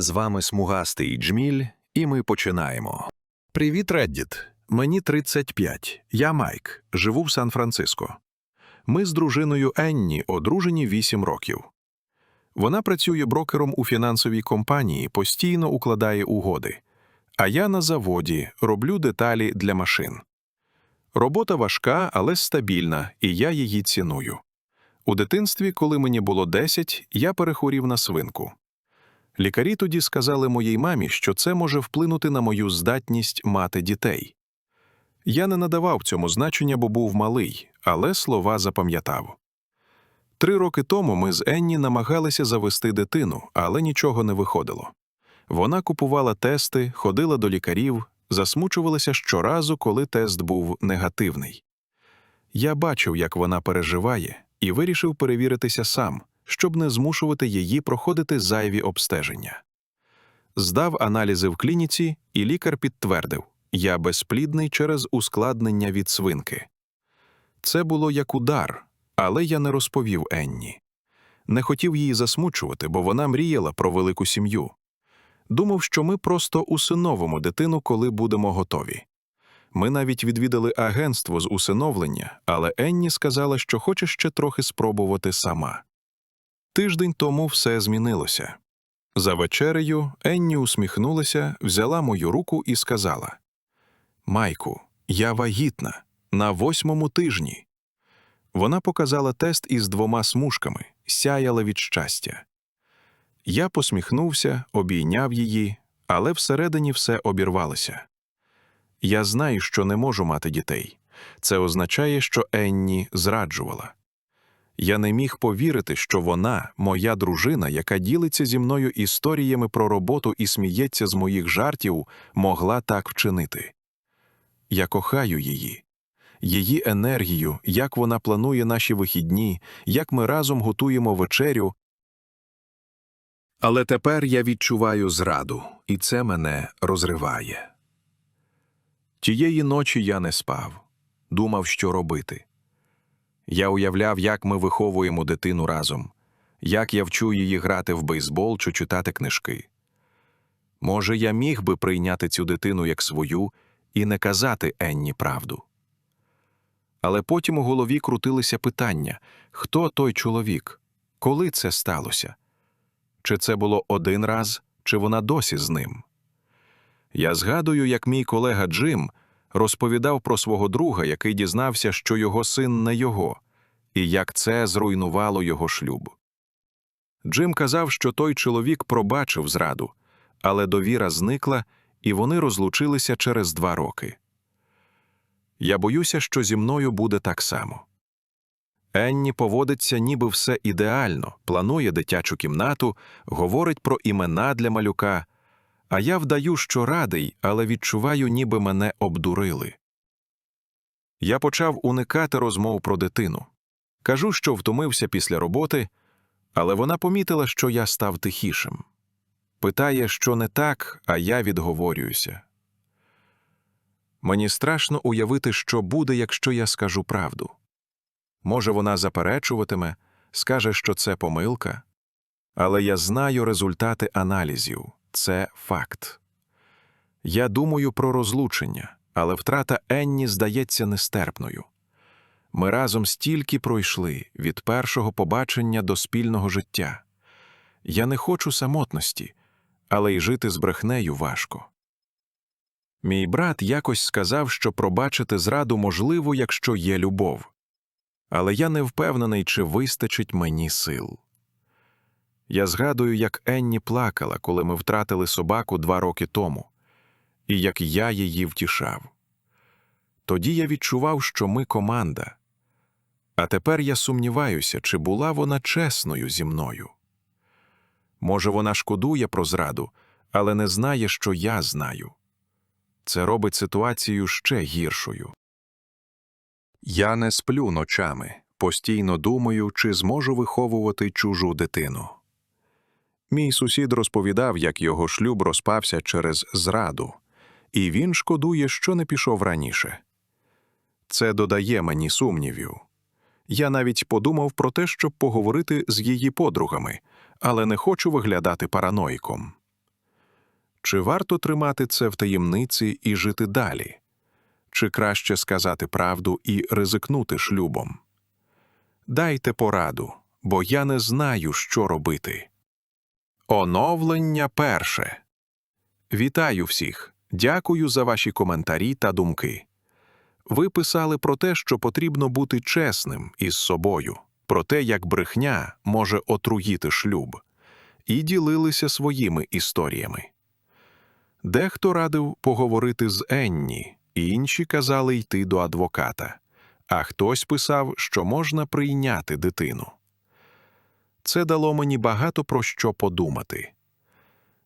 З вами смугастий Джміль, і ми починаємо. Привіт, Реддіт. Мені 35. Я Майк. Живу в Сан-Франциско. Ми з дружиною Енні одружені 8 років. Вона працює брокером у фінансовій компанії, постійно укладає угоди. А я на заводі роблю деталі для машин. Робота важка, але стабільна, і я її ціную. У дитинстві, коли мені було 10, я перехворів на свинку. Лікарі тоді сказали моїй мамі, що це може вплинути на мою здатність мати дітей. Я не надавав цьому значення, бо був малий, але слова запам'ятав. Три роки тому ми з Енні намагалися завести дитину, але нічого не виходило. Вона купувала тести, ходила до лікарів, засмучувалася щоразу, коли тест був негативний. Я бачив, як вона переживає, і вирішив перевіритися сам, щоб не змушувати її проходити зайві обстеження. Здав аналізи в клініці, і лікар підтвердив я безплідний через ускладнення від свинки. Це було як удар, але я не розповів Енні. Не хотів її засмучувати, бо вона мріяла про велику сім'ю. Думав, що ми просто усиновимо дитину, коли будемо готові. Ми навіть відвідали агентство з усиновлення, але Енні сказала, що хоче ще трохи спробувати сама. Тиждень тому все змінилося. За вечерею Енні усміхнулася, взяла мою руку і сказала: Майку, я вагітна на восьмому тижні. Вона показала тест із двома смужками, сяяла від щастя. Я посміхнувся, обійняв її, але всередині все обірвалося. Я знаю, що не можу мати дітей. Це означає, що Енні зраджувала. Я не міг повірити, що вона, моя дружина, яка ділиться зі мною історіями про роботу і сміється з моїх жартів, могла так вчинити. Я кохаю її, її енергію, як вона планує наші вихідні, як ми разом готуємо вечерю. Але тепер я відчуваю зраду, і це мене розриває. Тієї ночі я не спав, думав, що робити. Я уявляв, як ми виховуємо дитину разом, як я вчу її грати в бейсбол чи читати книжки. Може, я міг би прийняти цю дитину як свою і не казати Енні правду. Але потім у голові крутилися питання хто той чоловік, коли це сталося? Чи це було один раз, чи вона досі з ним? Я згадую, як мій колега Джим розповідав про свого друга, який дізнався, що його син не його, і як це зруйнувало його шлюб. Джим казав, що той чоловік пробачив зраду, але довіра зникла, і вони розлучилися через два роки. Я боюся, що зі мною буде так само. Енні поводиться, ніби все ідеально, планує дитячу кімнату, говорить про імена для малюка, а я вдаю, що радий, але відчуваю, ніби мене обдурили. Я почав уникати розмов про дитину. Кажу, що втомився після роботи, але вона помітила, що я став тихішим. Питає, що не так, а я відговорююся. Мені страшно уявити, що буде, якщо я скажу правду. Може, вона заперечуватиме, скаже, що це помилка, але я знаю результати аналізів це факт. Я думаю про розлучення, але втрата Енні здається нестерпною. Ми разом стільки пройшли від першого побачення до спільного життя. Я не хочу самотності, але й жити з брехнею важко. Мій брат якось сказав, що пробачити зраду можливо, якщо є любов. Але я не впевнений, чи вистачить мені сил. Я згадую, як Енні плакала, коли ми втратили собаку два роки тому, і як я її втішав. Тоді я відчував, що ми команда. А тепер я сумніваюся, чи була вона чесною зі мною. Може, вона шкодує про зраду, але не знає, що я знаю. Це робить ситуацію ще гіршою. Я не сплю ночами, постійно думаю, чи зможу виховувати чужу дитину. Мій сусід розповідав, як його шлюб розпався через зраду, і він шкодує, що не пішов раніше. Це додає мені сумнівів. Я навіть подумав про те, щоб поговорити з її подругами, але не хочу виглядати параноїком. Чи варто тримати це в таємниці і жити далі? Чи краще сказати правду і ризикнути шлюбом? Дайте пораду, бо я не знаю, що робити. Оновлення перше. Вітаю всіх. Дякую за ваші коментарі та думки. Ви писали про те, що потрібно бути чесним із собою, про те, як брехня може отруїти шлюб, і ділилися своїми історіями. Дехто радив поговорити з Енні, інші казали йти до адвоката, а хтось писав, що можна прийняти дитину. Це дало мені багато про що подумати.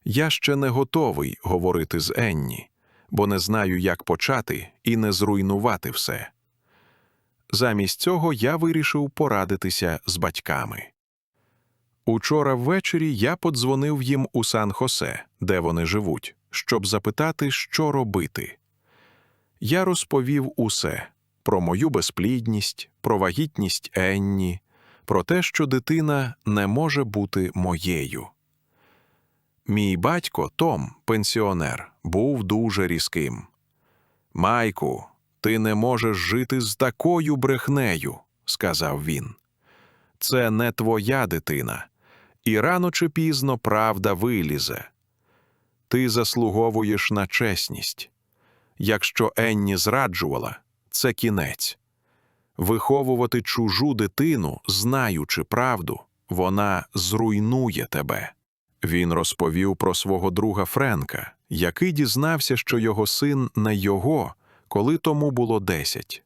Я ще не готовий говорити з Енні, бо не знаю, як почати і не зруйнувати все. Замість цього я вирішив порадитися з батьками. Учора ввечері я подзвонив їм у Сан-Хосе, де вони живуть, щоб запитати, що робити. Я розповів усе про мою безплідність, про вагітність Енні, про те, що дитина не може бути моєю. Мій батько Том, пенсіонер, був дуже різким. Майку, ти не можеш жити з такою брехнею, сказав він. Це не твоя дитина, і рано чи пізно правда вилізе. Ти заслуговуєш на чесність. Якщо Енні зраджувала, це кінець. Виховувати чужу дитину, знаючи правду, вона зруйнує тебе. Він розповів про свого друга Френка, який дізнався, що його син не його, коли тому було десять.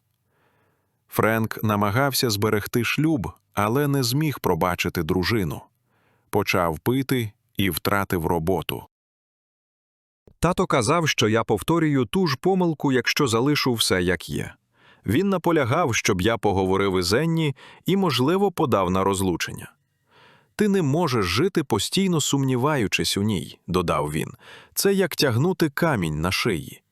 Френк намагався зберегти шлюб, але не зміг пробачити дружину. Почав пити і втратив роботу. Тато казав, що я повторюю ту ж помилку, якщо залишу все як є. Він наполягав, щоб я поговорив із Енні і, можливо, подав на розлучення. Ти не можеш жити постійно сумніваючись у ній, додав він. Це як тягнути камінь на шиї.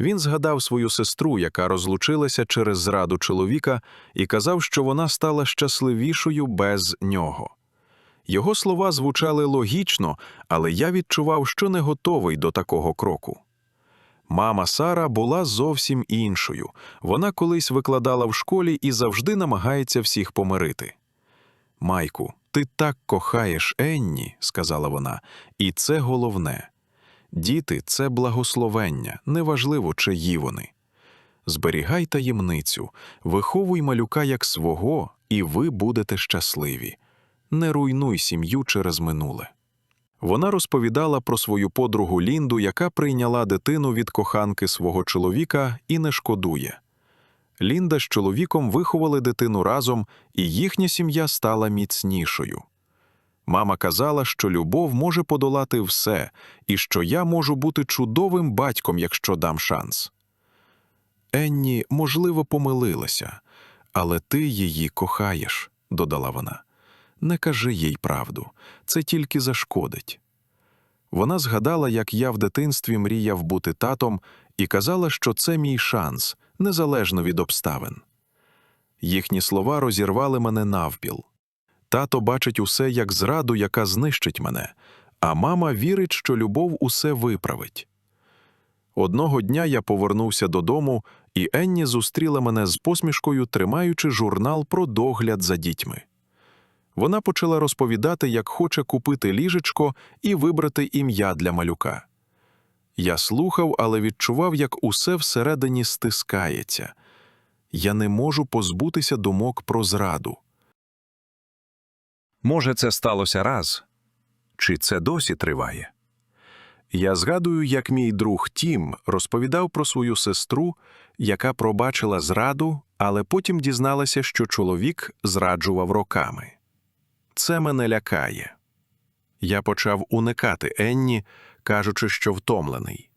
Він згадав свою сестру, яка розлучилася через зраду чоловіка, і казав, що вона стала щасливішою без нього. Його слова звучали логічно, але я відчував, що не готовий до такого кроку. Мама Сара була зовсім іншою. Вона колись викладала в школі і завжди намагається всіх помирити. Майку, ти так кохаєш Енні, сказала вона, і це головне. Діти це благословення, неважливо, чиї вони. Зберігай таємницю, виховуй малюка як свого, і ви будете щасливі. Не руйнуй сім'ю через минуле. Вона розповідала про свою подругу Лінду, яка прийняла дитину від коханки свого чоловіка і не шкодує. Лінда з чоловіком виховали дитину разом, і їхня сім'я стала міцнішою. Мама казала, що любов може подолати все, і що я можу бути чудовим батьком, якщо дам шанс. Енні, можливо, помилилася, але ти її кохаєш, додала вона. Не кажи їй правду, це тільки зашкодить. Вона згадала, як я в дитинстві мріяв бути татом, і казала, що це мій шанс, незалежно від обставин. Їхні слова розірвали мене навпіл. Тато бачить усе як зраду, яка знищить мене, а мама вірить, що любов усе виправить. Одного дня я повернувся додому, і Енні зустріла мене з посмішкою, тримаючи журнал про догляд за дітьми. Вона почала розповідати, як хоче купити ліжечко і вибрати ім'я для малюка. Я слухав, але відчував, як усе всередині стискається. Я не можу позбутися думок про зраду. Може, це сталося раз? Чи це досі триває? Я згадую, як мій друг Тім розповідав про свою сестру, яка пробачила зраду, але потім дізналася, що чоловік зраджував роками. Це мене лякає. Я почав уникати Енні, кажучи, що втомлений.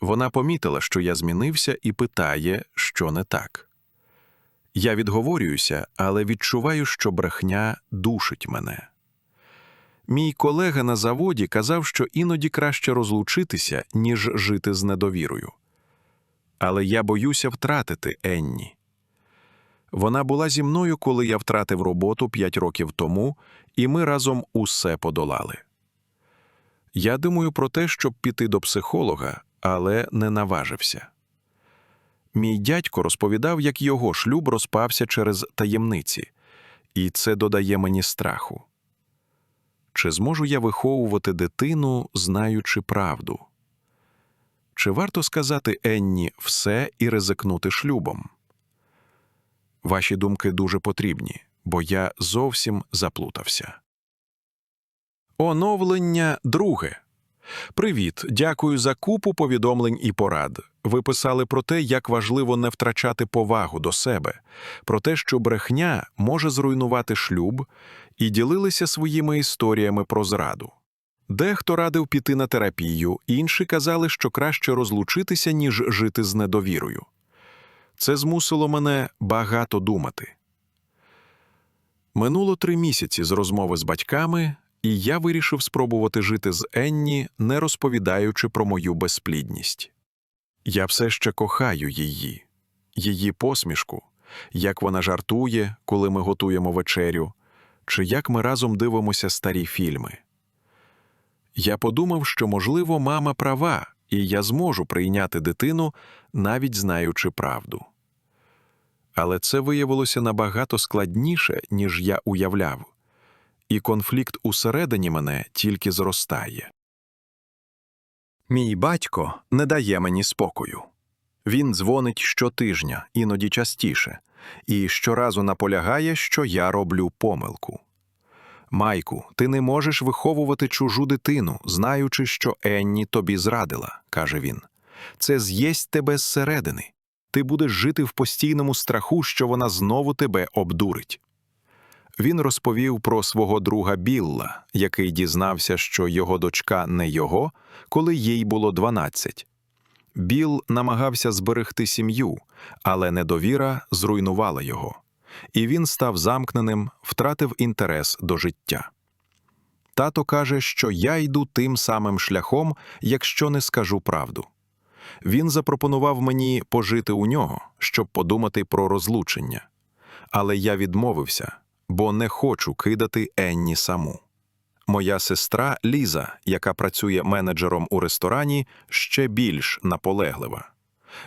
Вона помітила, що я змінився, і питає, що не так. Я відговорююся, але відчуваю, що брехня душить мене. Мій колега на заводі казав, що іноді краще розлучитися, ніж жити з недовірою. Але я боюся втратити Енні. Вона була зі мною, коли я втратив роботу п'ять років тому, і ми разом усе подолали. Я думаю про те, щоб піти до психолога, але не наважився. Мій дядько розповідав, як його шлюб розпався через таємниці, і це додає мені страху. Чи зможу я виховувати дитину, знаючи правду? Чи варто сказати Енні все і ризикнути шлюбом? Ваші думки дуже потрібні, бо я зовсім заплутався. Оновлення друге. Привіт, дякую за купу повідомлень і порад. Ви писали про те, як важливо не втрачати повагу до себе, про те, що брехня може зруйнувати шлюб, і ділилися своїми історіями про зраду. Дехто радив піти на терапію, інші казали, що краще розлучитися, ніж жити з недовірою. Це змусило мене багато думати. Минуло три місяці з розмови з батьками, і я вирішив спробувати жити з Енні, не розповідаючи про мою безплідність. Я все ще кохаю її, її посмішку, як вона жартує, коли ми готуємо вечерю, чи як ми разом дивимося старі фільми. Я подумав, що, можливо, мама права, і я зможу прийняти дитину, навіть знаючи правду. Але це виявилося набагато складніше, ніж я уявляв, і конфлікт усередині мене тільки зростає. Мій батько не дає мені спокою. Він дзвонить щотижня, іноді частіше, і щоразу наполягає, що я роблю помилку. Майку, ти не можеш виховувати чужу дитину, знаючи, що Енні тобі зрадила, каже він. Це з'їсть тебе зсередини. Ти будеш жити в постійному страху, що вона знову тебе обдурить. Він розповів про свого друга Білла, який дізнався, що його дочка не його, коли їй було 12. Біл намагався зберегти сім'ю, але недовіра зруйнувала його, і він став замкненим, втратив інтерес до життя. Тато каже, що я йду тим самим шляхом, якщо не скажу правду. Він запропонував мені пожити у нього, щоб подумати про розлучення. Але я відмовився, бо не хочу кидати Енні саму. Моя сестра Ліза, яка працює менеджером у ресторані, ще більш наполеглива.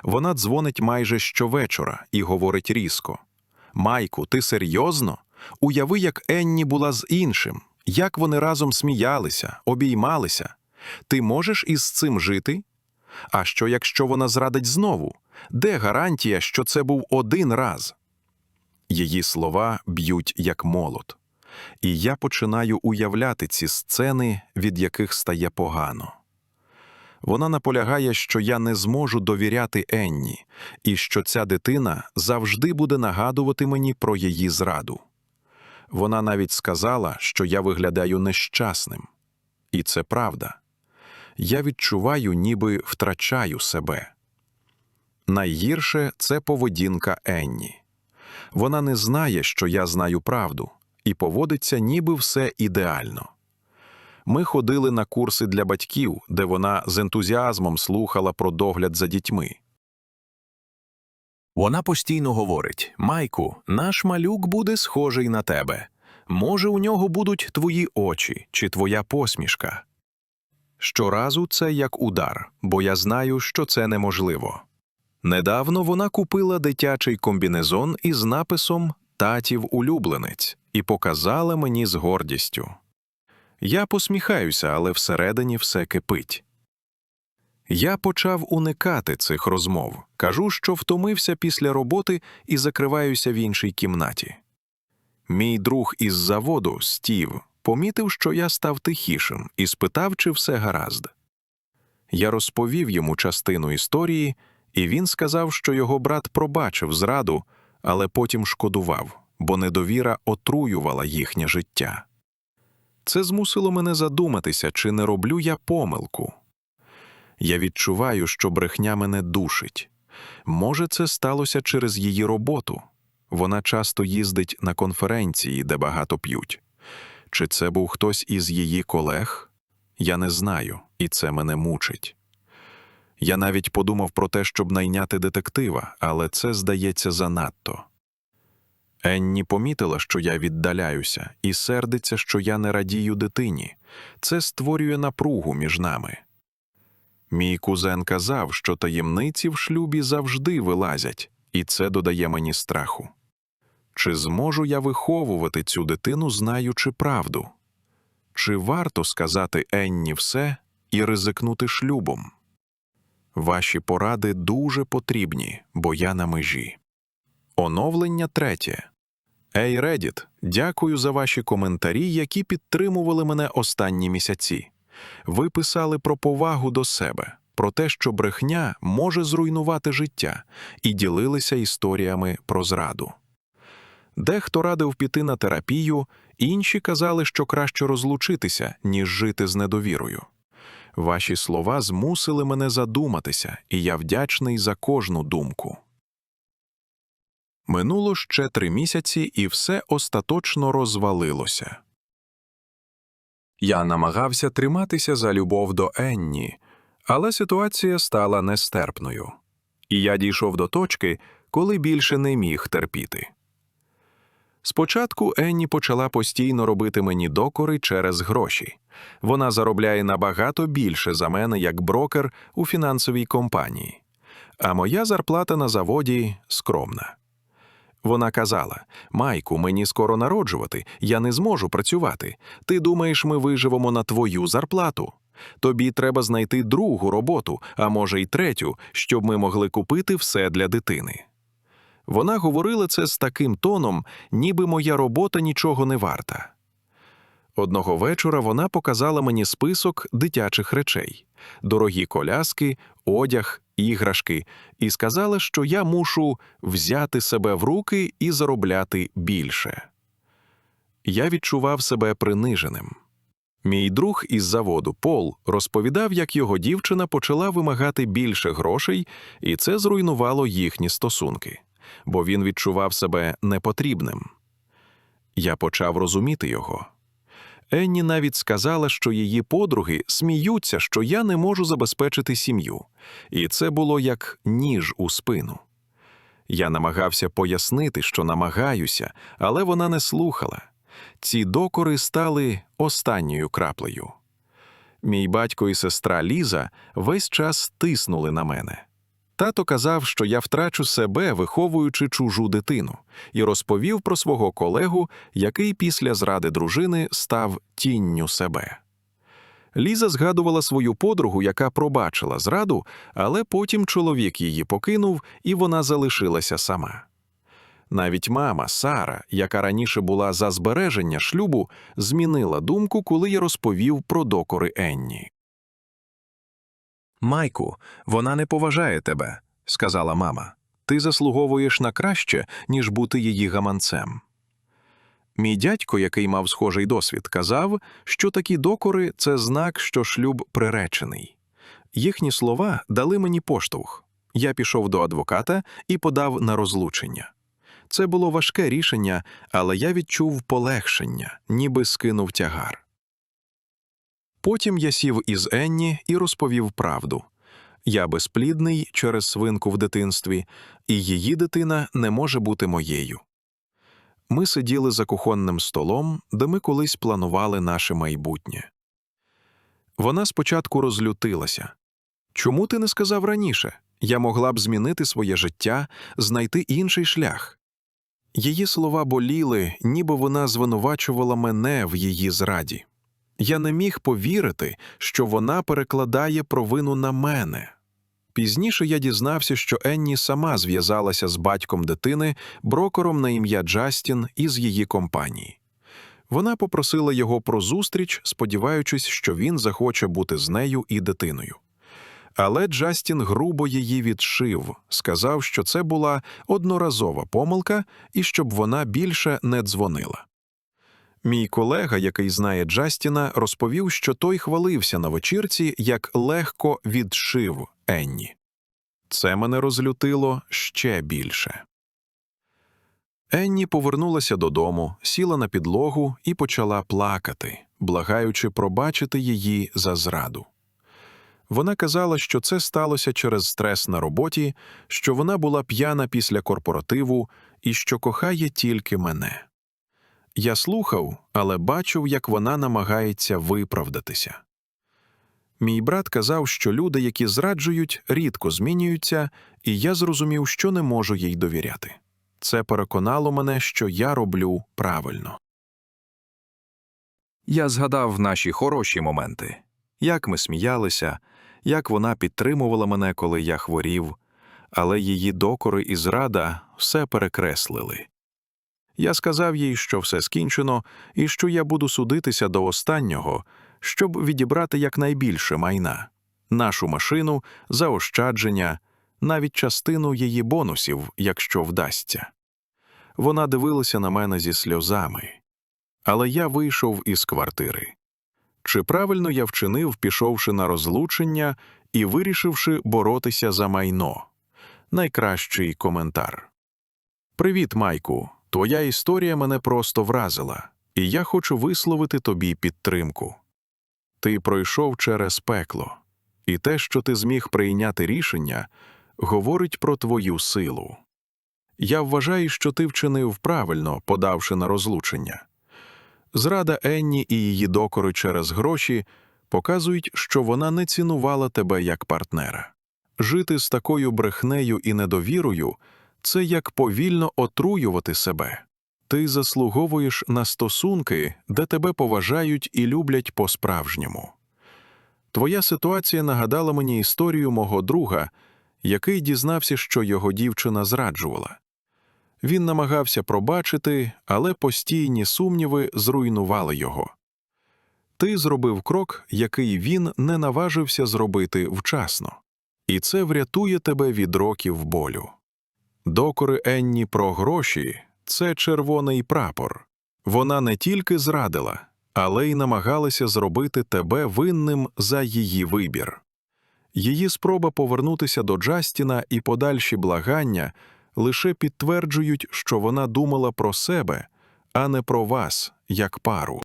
Вона дзвонить майже щовечора і говорить різко: Майку, ти серйозно? Уяви, як Енні була з іншим, як вони разом сміялися, обіймалися. Ти можеш із цим жити? А що, якщо вона зрадить знову? Де гарантія, що це був один раз? Її слова б'ють як молот, і я починаю уявляти ці сцени, від яких стає погано. Вона наполягає, що я не зможу довіряти Енні, і що ця дитина завжди буде нагадувати мені про її зраду. Вона навіть сказала, що я виглядаю нещасним. І це правда. Я відчуваю, ніби втрачаю себе. Найгірше це поведінка Енні. Вона не знає, що я знаю правду, і поводиться, ніби все ідеально. Ми ходили на курси для батьків, де вона з ентузіазмом слухала про догляд за дітьми. Вона постійно говорить: Майку, наш малюк буде схожий на тебе. Може, у нього будуть твої очі чи твоя посмішка. Щоразу це як удар, бо я знаю, що це неможливо. Недавно вона купила дитячий комбінезон із написом Татів улюбленець і показала мені з гордістю. Я посміхаюся, але всередині все кипить. Я почав уникати цих розмов, кажу, що втомився після роботи і закриваюся в іншій кімнаті. Мій друг із заводу, Стів, помітив, що я став тихішим, і спитав, чи все гаразд. Я розповів йому частину історії, і він сказав, що його брат пробачив зраду, але потім шкодував, бо недовіра отруювала їхнє життя. Це змусило мене задуматися, чи не роблю я помилку. Я відчуваю, що брехня мене душить. Може, це сталося через її роботу. Вона часто їздить на конференції, де багато п'ють. Чи це був хтось із її колег? Я не знаю, і це мене мучить. Я навіть подумав про те, щоб найняти детектива, але це здається занадто. Енні помітила, що я віддаляюся, і сердиться, що я не радію дитині. Це створює напругу між нами. Мій кузен казав, що таємниці в шлюбі завжди вилазять, і це додає мені страху. Чи зможу я виховувати цю дитину, знаючи правду? Чи варто сказати Енні все і ризикнути шлюбом? Ваші поради дуже потрібні, бо я на межі. Оновлення третє. Ей, Reddit, дякую за ваші коментарі, які підтримували мене останні місяці. Ви писали про повагу до себе, про те, що брехня може зруйнувати життя, і ділилися історіями про зраду. Дехто радив піти на терапію, інші казали, що краще розлучитися, ніж жити з недовірою. Ваші слова змусили мене задуматися, і я вдячний за кожну думку. Минуло ще три місяці, і все остаточно розвалилося. Я намагався триматися за любов до Енні, але ситуація стала нестерпною. І я дійшов до точки, коли більше не міг терпіти. Спочатку Енні почала постійно робити мені докори через гроші. Вона заробляє набагато більше за мене як брокер у фінансовій компанії, а моя зарплата на заводі скромна. Вона казала: Майку, мені скоро народжувати, я не зможу працювати. Ти думаєш, ми виживемо на твою зарплату? Тобі треба знайти другу роботу, а може й третю, щоб ми могли купити все для дитини. Вона говорила це з таким тоном, ніби моя робота нічого не варта. Одного вечора вона показала мені список дитячих речей: дорогі коляски, одяг, іграшки, і сказала, що я мушу взяти себе в руки і заробляти більше. Я відчував себе приниженим. Мій друг із заводу Пол розповідав, як його дівчина почала вимагати більше грошей, і це зруйнувало їхні стосунки, бо він відчував себе непотрібним. Я почав розуміти його. Енні навіть сказала, що її подруги сміються, що я не можу забезпечити сім'ю, і це було як ніж у спину. Я намагався пояснити, що намагаюся, але вона не слухала. Ці докори стали останньою краплею. Мій батько і сестра Ліза весь час тиснули на мене. Тато казав, що я втрачу себе, виховуючи чужу дитину, і розповів про свого колегу, який після зради дружини став тінню себе. Ліза згадувала свою подругу, яка пробачила зраду, але потім чоловік її покинув, і вона залишилася сама. Навіть мама Сара, яка раніше була за збереження шлюбу, змінила думку, коли я розповів про докори Енні. Майку, вона не поважає тебе, сказала мама. Ти заслуговуєш на краще, ніж бути її гаманцем. Мій дядько, який мав схожий досвід, казав, що такі докори це знак, що шлюб приречений. Їхні слова дали мені поштовх. Я пішов до адвоката і подав на розлучення. Це було важке рішення, але я відчув полегшення, ніби скинув тягар. Потім я сів із Енні і розповів правду. Я безплідний через свинку в дитинстві, і її дитина не може бути моєю. Ми сиділи за кухонним столом, де ми колись планували наше майбутнє. Вона спочатку розлютилася. Чому ти не сказав раніше? Я могла б змінити своє життя, знайти інший шлях. Її слова боліли, ніби вона звинувачувала мене в її зраді. Я не міг повірити, що вона перекладає провину на мене. Пізніше я дізнався, що Енні сама зв'язалася з батьком дитини, брокером на ім'я Джастін із її компанії. Вона попросила його про зустріч, сподіваючись, що він захоче бути з нею і дитиною. Але Джастін грубо її відшив, сказав, що це була одноразова помилка і щоб вона більше не дзвонила. Мій колега, який знає Джастіна, розповів, що той хвалився на вечірці, як легко відшив Енні. Це мене розлютило ще більше. Енні повернулася додому, сіла на підлогу і почала плакати, благаючи пробачити її за зраду. Вона казала, що це сталося через стрес на роботі, що вона була п'яна після корпоративу і що кохає тільки мене. Я слухав, але бачив, як вона намагається виправдатися. Мій брат казав, що люди, які зраджують, рідко змінюються, і я зрозумів, що не можу їй довіряти. Це переконало мене, що я роблю правильно. Я згадав наші хороші моменти, як ми сміялися, як вона підтримувала мене, коли я хворів, але її докори і зрада все перекреслили. Я сказав їй, що все скінчено і що я буду судитися до останнього, щоб відібрати якнайбільше майна, нашу машину, заощадження, навіть частину її бонусів, якщо вдасться. Вона дивилася на мене зі сльозами. Але я вийшов із квартири. Чи правильно я вчинив, пішовши на розлучення і вирішивши боротися за майно? Найкращий коментар. Привіт, Майку. Твоя історія мене просто вразила, і я хочу висловити тобі підтримку. Ти пройшов через пекло, і те, що ти зміг прийняти рішення, говорить про твою силу. Я вважаю, що ти вчинив правильно, подавши на розлучення. Зрада Енні і її докори через гроші показують, що вона не цінувала тебе як партнера. Жити з такою брехнею і недовірою це як повільно отруювати себе. Ти заслуговуєш на стосунки, де тебе поважають і люблять по-справжньому. Твоя ситуація нагадала мені історію мого друга, який дізнався, що його дівчина зраджувала. Він намагався пробачити, але постійні сумніви зруйнували його. Ти зробив крок, який він не наважився зробити вчасно, і це врятує тебе від років болю. Докори Енні про гроші це червоний прапор. Вона не тільки зрадила, але й намагалася зробити тебе винним за її вибір. Її спроба повернутися до Джастіна і подальші благання лише підтверджують, що вона думала про себе, а не про вас, як пару.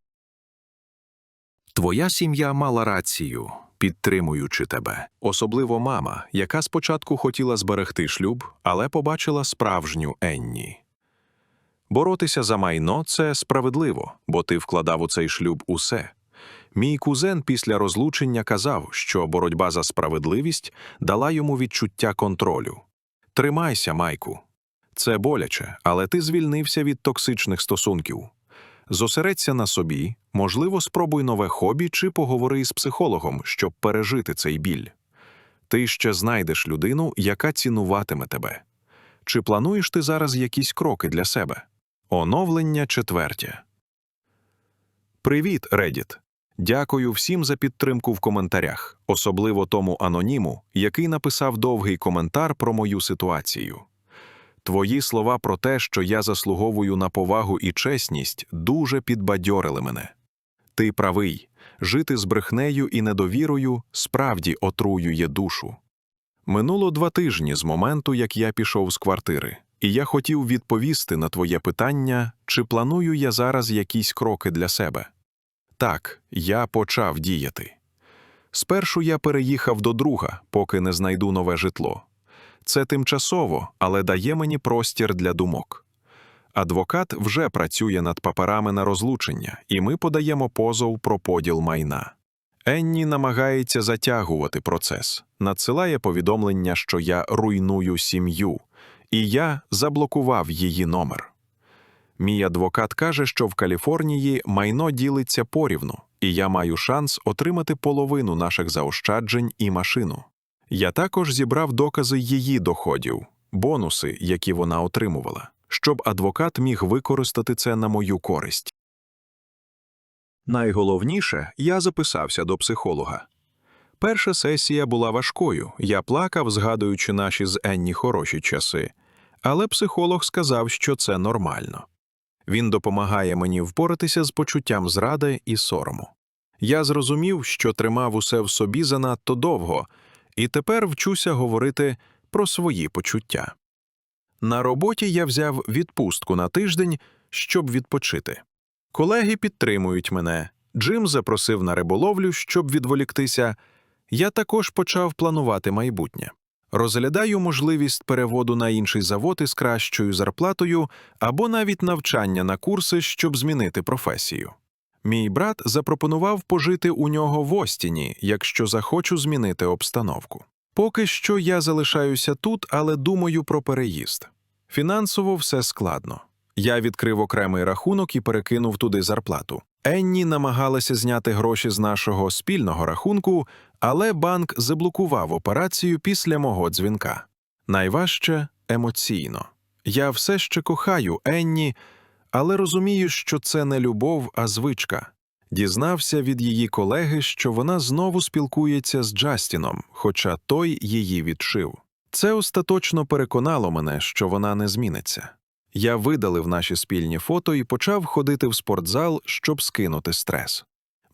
Твоя сім'я мала рацію, підтримуючи тебе, особливо мама, яка спочатку хотіла зберегти шлюб, але побачила справжню Енні. Боротися за майно це справедливо, бо ти вкладав у цей шлюб усе. Мій кузен після розлучення казав, що боротьба за справедливість дала йому відчуття контролю. Тримайся, Майку. Це боляче, але ти звільнився від токсичних стосунків. Зосередься на собі, можливо, спробуй нове хобі чи поговори із психологом, щоб пережити цей біль. Ти ще знайдеш людину, яка цінуватиме тебе. Чи плануєш ти зараз якісь кроки для себе? Оновлення четвертє. Привіт, Reddit! Дякую всім за підтримку в коментарях, особливо тому аноніму, який написав довгий коментар про мою ситуацію. Твої слова про те, що я заслуговую на повагу і чесність, дуже підбадьорили мене. Ти правий, жити з брехнею і недовірою справді отруює душу. Минуло два тижні з моменту, як я пішов з квартири, і я хотів відповісти на твоє питання, чи планую я зараз якісь кроки для себе. Так, я почав діяти. Спершу я переїхав до друга, поки не знайду нове житло. Це тимчасово, але дає мені простір для думок. Адвокат вже працює над паперами на розлучення, і ми подаємо позов про поділ майна. Енні намагається затягувати процес, надсилає повідомлення, що я руйную сім'ю, і я заблокував її номер. Мій адвокат каже, що в Каліфорнії майно ділиться порівну, і я маю шанс отримати половину наших заощаджень і машину. Я також зібрав докази її доходів, бонуси, які вона отримувала, щоб адвокат міг використати це на мою користь. Найголовніше, я записався до психолога. Перша сесія була важкою, я плакав, згадуючи наші з Енні хороші часи, але психолог сказав, що це нормально. Він допомагає мені впоратися з почуттям зради і сорому. Я зрозумів, що тримав усе в собі занадто довго, і тепер вчуся говорити про свої почуття. На роботі я взяв відпустку на тиждень, щоб відпочити. Колеги підтримують мене. Джим запросив на риболовлю, щоб відволіктися. Я також почав планувати майбутнє. Розглядаю можливість переводу на інший завод із кращою зарплатою або навіть навчання на курси, щоб змінити професію. Мій брат запропонував пожити у нього в Остіні, якщо захочу змінити обстановку. Поки що я залишаюся тут, але думаю про переїзд. Фінансово все складно. Я відкрив окремий рахунок і перекинув туди зарплату. Енні намагалася зняти гроші з нашого спільного рахунку, але банк заблокував операцію після мого дзвінка. Найважче емоційно. Я все ще кохаю Енні, але розумію, що це не любов, а звичка. Дізнався від її колеги, що вона знову спілкується з Джастіном, хоча той її відшив. Це остаточно переконало мене, що вона не зміниться. Я видалив наші спільні фото і почав ходити в спортзал, щоб скинути стрес.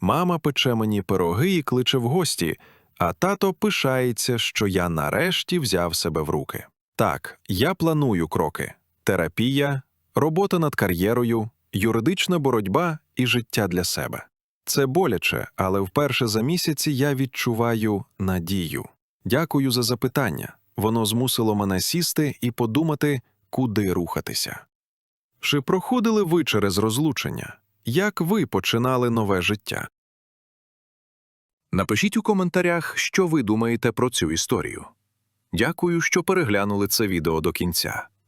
Мама пече мені пироги і кличе в гості, а тато пишається, що я нарешті взяв себе в руки. Так, я планую кроки: терапія, робота над кар'єрою, юридична боротьба і життя для себе. Це боляче, але вперше за місяці я відчуваю надію. Дякую за запитання. Воно змусило мене сісти і подумати, куди рухатися. Чи проходили ви через розлучення? Як ви починали нове життя? Напишіть у коментарях, що ви думаєте про цю історію. Дякую, що переглянули це відео до кінця.